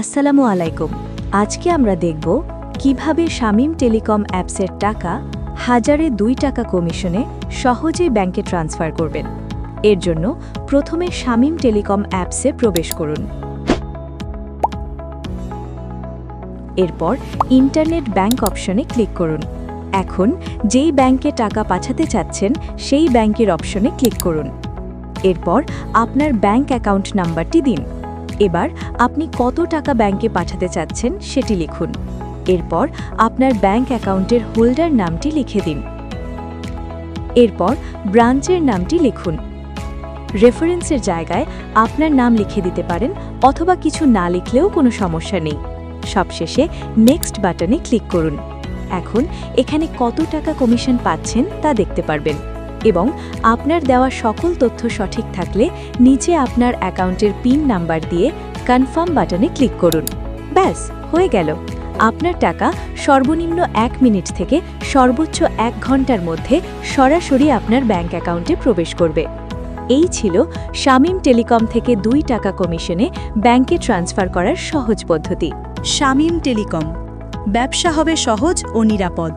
আসসালামু আলাইকুম। আজকে আমরা দেখব কীভাবে শামীম টেলিকম অ্যাপসের টাকা হাজারে দুই টাকা কমিশনে সহজেই ব্যাংকে ট্রান্সফার করবেন। এর জন্য প্রথমে শামীম টেলিকম অ্যাপসে প্রবেশ করুন। এরপর ইন্টারনেট ব্যাংক অপশনে ক্লিক করুন। এখন যেই ব্যাংকে টাকা পাঠাতে চাচ্ছেন, সেই ব্যাংকের অপশনে ক্লিক করুন। এরপর আপনার ব্যাংক অ্যাকাউন্ট নাম্বারটি দিন। এবার আপনি কত টাকা ব্যাংকে পাঠাতে চাচ্ছেন সেটি লিখুন। এরপর আপনার ব্যাংক অ্যাকাউন্টের হোল্ডার নামটি লিখে দিন। এরপর ব্রাঞ্চের নামটি লিখুন। রেফারেন্সের জায়গায় আপনার নাম লিখে দিতে পারেন অথবা কিছু না লিখলেও কোনো সমস্যা নেই। সবশেষে নেক্সট বাটনে ক্লিক করুন। এখন এখানে কত টাকা কমিশন পাচ্ছেন তা দেখতে পারবেন। এবং আপনার দেওয়া সকল তথ্য সঠিক থাকলে নিচে আপনার অ্যাকাউন্টের পিন নাম্বার দিয়ে কনফার্ম বাটনে ক্লিক করুন। ব্যাস, হয়ে গেল। আপনার টাকা সর্বনিম্ন এক মিনিট থেকে সর্বোচ্চ এক ঘণ্টার মধ্যে সরাসরি আপনার ব্যাংক অ্যাকাউন্টে প্রবেশ করবে। এই ছিল শামীম টেলিকম থেকে দুই টাকা কমিশনে ব্যাংকে ট্রান্সফার করার সহজ পদ্ধতি। শামীম টেলিকম। ব্যবসা হবে সহজ ও নিরাপদ।